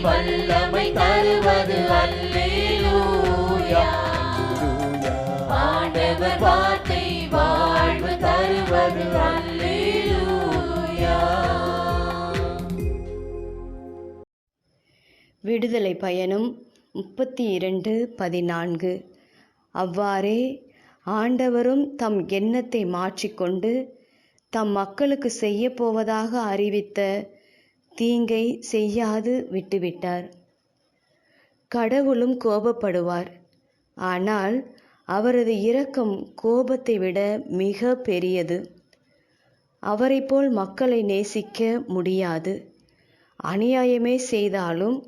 வல்லமை தருவது அல்லேலூயா. ஆண்டவர் வார்த்தை வாழ்வு தருவது அல்லேலூயா. விடுதலை பயணம் முப்பத்தி இரண்டு பதினான்கு. அவ்வாறே ஆண்டவரும் தம் எண்ணத்தை மாற்றிக்கொண்டு தம் மக்களுக்கு செய்யப்போவதாக அறிவித்த தீங்கை செய்யாது விட்டுவிட்டார். கடவுளும் கோபப்படுவார். ஆனால் அவரது இரக்கம் கோபத்தை விட மிக பெரியது. அவரைப் போல் மக்களை நேசிக்க முடியாது. அநியாயமே செய்தாலும்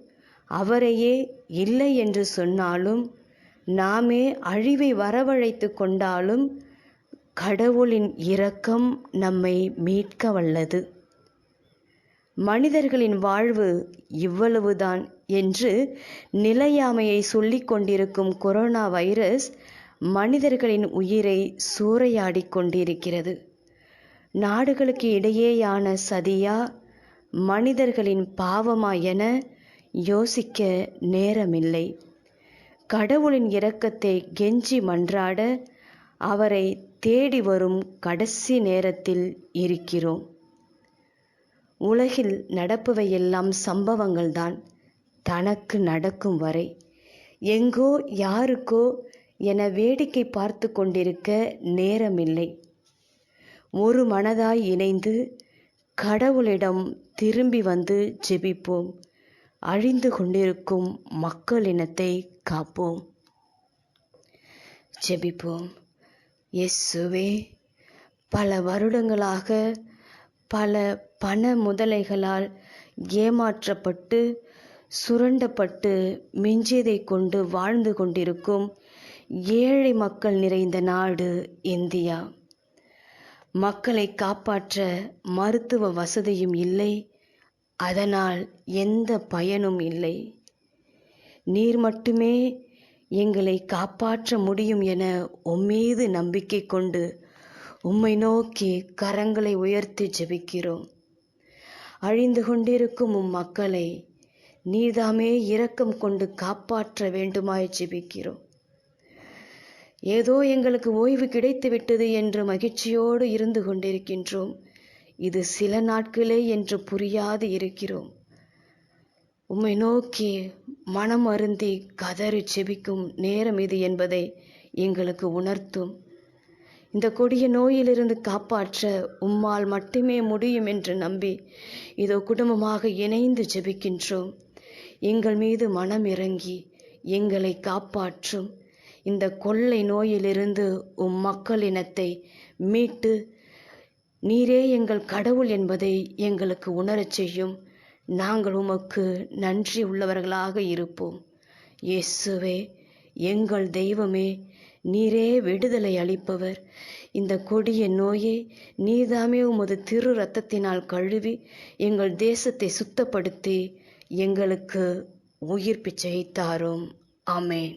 அவரையே இல்லை என்று சொன்னாலும் நாமே அழிவை வரவழைத்து கொண்டாலும் கடவுளின் இரக்கம் நம்மை மீட்க வல்லது மனிதர்களின் வாழ்வு இவ்வளவுதான் என்று நிலையாமையை சொல்லிக் கொண்டிருக்கும் கொரோனா வைரஸ் மனிதர்களின் உயிரை சூறையாடிக் கொண்டிருக்கிறது. நாடுகளுக்கு இடையேயான சதியா மனிதர்களின் பாவமா என யோசிக்க நேரமில்லை. கடவுளின் இரக்கத்தை கெஞ்சி மன்றாட அவரை தேடி வரும் கடைசி நேரத்தில் இருக்கிறோம். உலகில் நடப்பவையெல்லாம் சம்பவங்கள்தான் தனக்கு நடக்கும் வரை. எங்கோ யாருக்கோ என வேடிக்கை பார்த்து கொண்டிருக்க நேரமில்லை. ஒரு மனதாய் இணைந்து கடவுளிடம் திரும்பி வந்து ஜெபிப்போம். அழிந்து கொண்டிருக்கும் மக்கள் இனத்தை காப்போம். ஜெபிப்போம். எஸ்ஸுவே பல வருடங்களாக பல பண முதலைகளால் ஏமாற்றப்பட்டு சுரண்டப்பட்டு மிஞ்சியதை கொண்டு வாழ்ந்து கொண்டிருக்கும் ஏழை மக்கள் நிறைந்த நாடு இந்தியா. மக்களை காப்பாற்ற மருத்துவ வசதியும் இல்லை. அதனால் எந்த பயனும் இல்லை. நீர் மட்டுமே எங்களை காப்பாற்ற முடியும் என உம்மீது நம்பிக்கை கொண்டு உம்மை நோக்கி கரங்களை உயர்த்தி ஜெபிக்கிறோம். அழிந்து கொண்டிருக்கும் உம் மக்களை நீதாமே இரக்கம் கொண்டு காப்பாற்ற வேண்டுமாய் ஜெபிக்கிறோம். ஏதோ எங்களுக்கு ஓய்வு கிடைத்து விட்டது என்று மகிழ்ச்சியோடு இருந்து கொண்டிருக்கின்றோம். இது சில நாட்களே என்று புரியாது இருக்கிறோம். உம்மை நோக்கி மனம் அருந்தி கதறி செபிக்கும் நேரம் இது என்பதை எங்களுக்கு உணர்த்தும். இந்த கொடிய நோயிலிருந்து காப்பாற்ற உம்மால் மட்டுமே முடியும் என்று நம்பி இதோ குடும்பமாக இணைந்து ஜெபிக்கின்றோம். எங்கள் மீது மனம் இறங்கி எங்களை காப்பாற்றும். இந்த கொள்ளை நோயிலிருந்து உம் மக்கள் இனத்தை மீட்டு நீரே எங்கள் கடவுள் என்பதை எங்களுக்கு உணரச் செய்யும். நாங்கள் உமக்கு நன்றி உள்ளவர்களாக இருப்போம். இயேசுவே எங்கள் தெய்வமே நீரே விடுதலை அளிப்பவர். இந்த கொடிய நோயை நீதாமே உமது திரு ரத்தத்தினால் கழுவி எங்கள் தேசத்தை சுத்தப்படுத்தி எங்களுக்கு உயிர் பிச்சை தாரும். ஆமென்.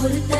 ஒருத்த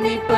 me.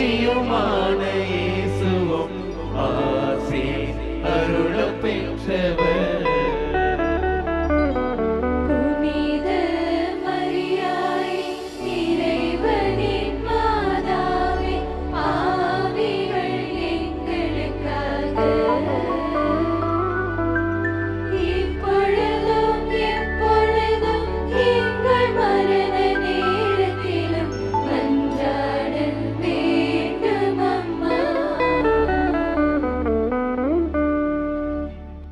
நிதியுமான